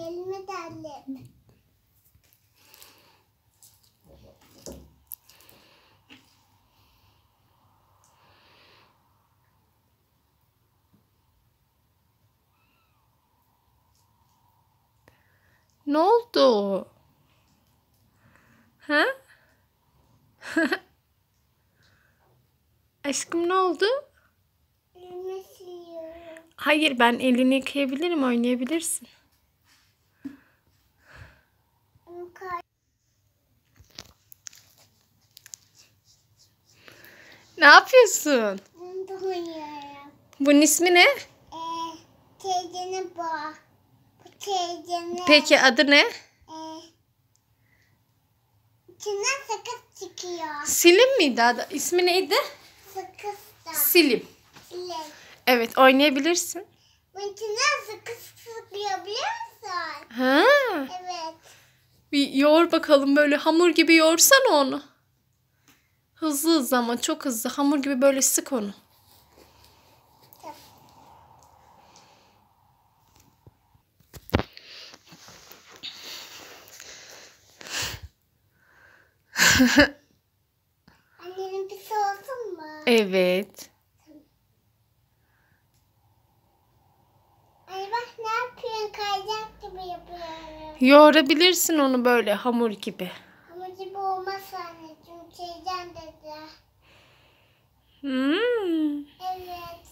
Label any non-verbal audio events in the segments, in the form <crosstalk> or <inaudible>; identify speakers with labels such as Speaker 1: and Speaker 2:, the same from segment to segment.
Speaker 1: elime terledim.
Speaker 2: Ne oldu? Ha? <laughs> Aşkım ne oldu? Hayır ben elini yıkayabilirim oynayabilirsin.
Speaker 1: Onu kay-
Speaker 2: Ne yapıyorsun?
Speaker 1: Onu da oynuyorum.
Speaker 2: Bunun ismi ne?
Speaker 1: Ee, bak. Bu teyzene.
Speaker 2: Peki adı ne?
Speaker 1: Ee, içinden sakız çıkıyor.
Speaker 2: Silim miydi adı? İsmi neydi?
Speaker 1: Sakız da.
Speaker 2: Silim.
Speaker 1: Silik.
Speaker 2: Evet oynayabilirsin.
Speaker 1: Bunun içinden sakız sıkıyor biliyor musun?
Speaker 2: Ha.
Speaker 1: Evet.
Speaker 2: Bir yoğur bakalım böyle hamur gibi yoğursana onu. Hızlı hızlı ama çok hızlı. Hamur gibi böyle sık onu. <laughs>
Speaker 1: Annenin bir olsun mu?
Speaker 2: Evet.
Speaker 1: Ay bak ne yapıyorsun? Kayacak gibi yapıyorum.
Speaker 2: Yoğurabilirsin onu böyle hamur gibi Hmm.
Speaker 1: Evet.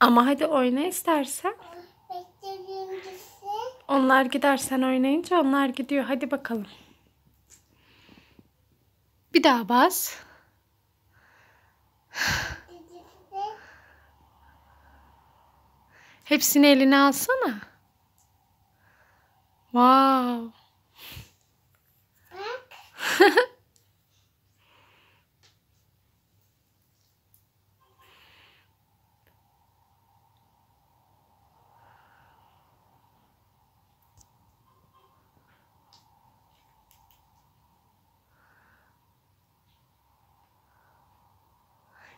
Speaker 2: Ama hadi oyna istersen. Onlar gider sen oynayınca onlar gidiyor. Hadi bakalım. Bir daha bas. Hepsini eline alsana. Wow.
Speaker 1: Bak. <laughs>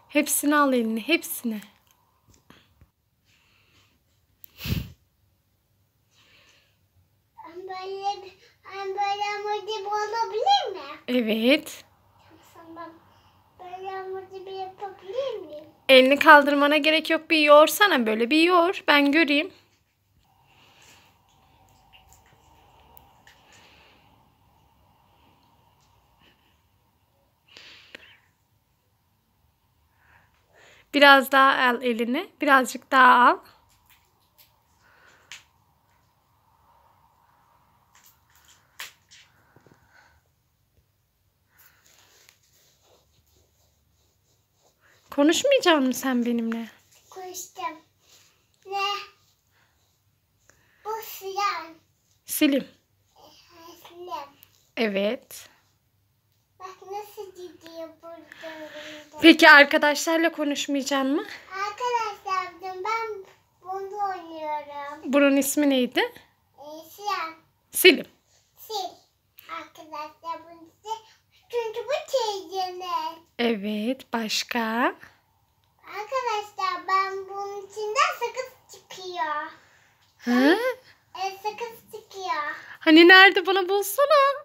Speaker 2: Hepsini al eline, hepsini.
Speaker 1: Ben böyle, ben böyle gibi olabilir mi?
Speaker 2: Evet.
Speaker 1: Böyle yapabilir miyim?
Speaker 2: Elini kaldırmana gerek yok. Bir yoğursana böyle. Bir yoğur. Ben göreyim. Biraz daha al elini. Birazcık daha al. Konuşmayacak mısın sen benimle?
Speaker 1: Koştum. Ne? Bu siyah.
Speaker 2: Silim.
Speaker 1: Haslim.
Speaker 2: Evet.
Speaker 1: Bak nasıl gidiyor burada. burada.
Speaker 2: Peki arkadaşlarla konuşmayacak mı?
Speaker 1: Arkadaşlar dün ben bunu oynuyorum.
Speaker 2: Bunun ismi neydi?
Speaker 1: Ee.
Speaker 2: Silim.
Speaker 1: Sil. Arkadaşlar bunu sil. Çünkü bu teyzenin.
Speaker 2: Evet. Başka?
Speaker 1: Arkadaşlar ben bunun içinden sakız çıkıyor.
Speaker 2: Ha?
Speaker 1: Evet sakız çıkıyor.
Speaker 2: Hani nerede bana bulsana.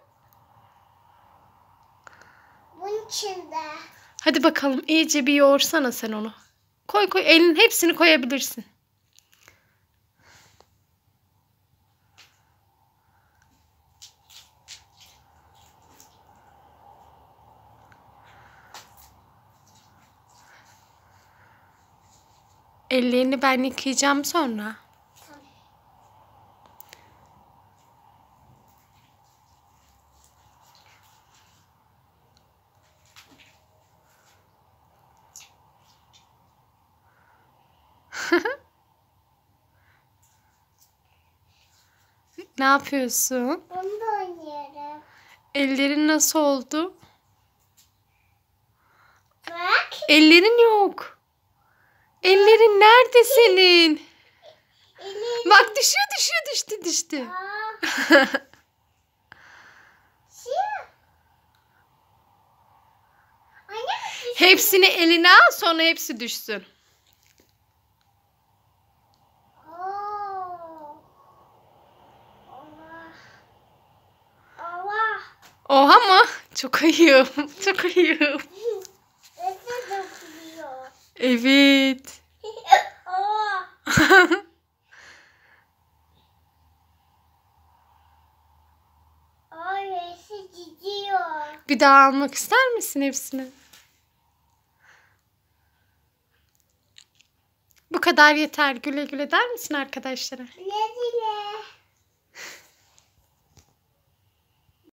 Speaker 1: Bunun içinde.
Speaker 2: Hadi bakalım iyice bir yoğursana sen onu. Koy koy elin hepsini koyabilirsin. Ellerini ben yıkayacağım sonra. Ne yapıyorsun?
Speaker 1: Bunu da oynuyorum.
Speaker 2: Ellerin nasıl oldu?
Speaker 1: Bak.
Speaker 2: Ellerin yok. Ellerin nerede senin?
Speaker 1: Elim.
Speaker 2: Bak düşüyor düşüyor düştü <laughs> düştü. Hepsini eline al sonra hepsi düşsün. Oha mı? Çok ayıp. <laughs> Çok ayıp. Evet. <laughs> Bir daha almak ister misin hepsini? Bu kadar yeter. Güle güle der misin arkadaşlara?
Speaker 1: Ne dile?